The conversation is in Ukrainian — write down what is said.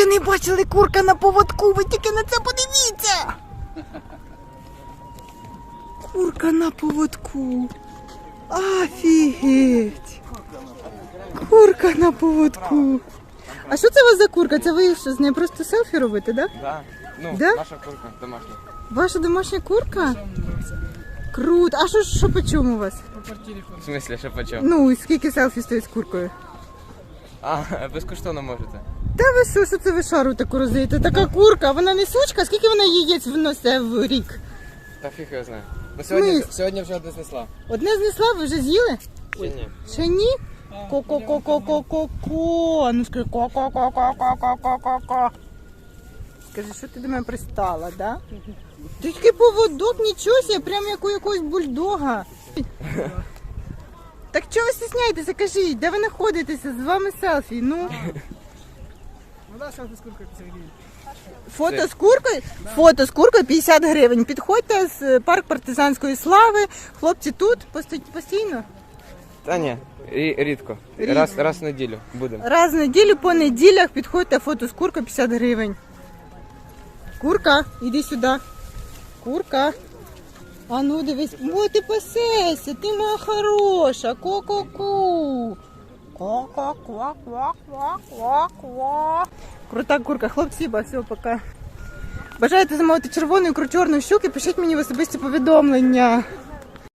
ще не бачили курка на поводку, ви тільки на це подивіться. Курка на поводку. Офігеть. Курка на поводку. А що це у вас за курка? Це ви що, з нею просто селфі робите, так? Да? Да. Ну, Да? наша курка домашня. Ваша домашня курка? Круто. А що, що по чому у вас? В смислі, що почем? Ну, скільки селфі стоїть з куркою? А, безкоштовно можете. Та ви що, що це ви шару таку роздаєте? Така курка, вона не сучка, скільки вона яєць виносить в рік? Та фіг його знає. Ну сьогодні, Смисл? сьогодні вже одне знесла. Одне знесла, ви вже з'їли? Ще ні. Ще ні? Ко-ко-ко-ко-ко-ко. Ну скажи ко-ко-ко-ко-ко-ко-ко. Скажи, що ти до мене пристала, да? Ти такий поводок, нічого себе, прям як у якогось бульдога. Так чого ви стісняєтеся, кажіть, де ви знаходитеся? З вами селфі, ну. Фото з куркою? Фото з куркою 50 гривень. Підходьте з е, парк партизанської слави. Хлопці тут посто- постійно. Та ні, рі- рідко. Рідко. Раз, раз в неділю будемо. Раз в неділю по неділях підходьте фото з куркою 50 гривень. Курка, іди сюди. Курка. А ну дивись. о, ти пасешся, ти моя хороша. Ко-ко-ку. Крута курка. Хлопці, ба, все, пока. Бажаєте замовити червону ікру чорну щуки, пишіть мені в особисті повідомлення.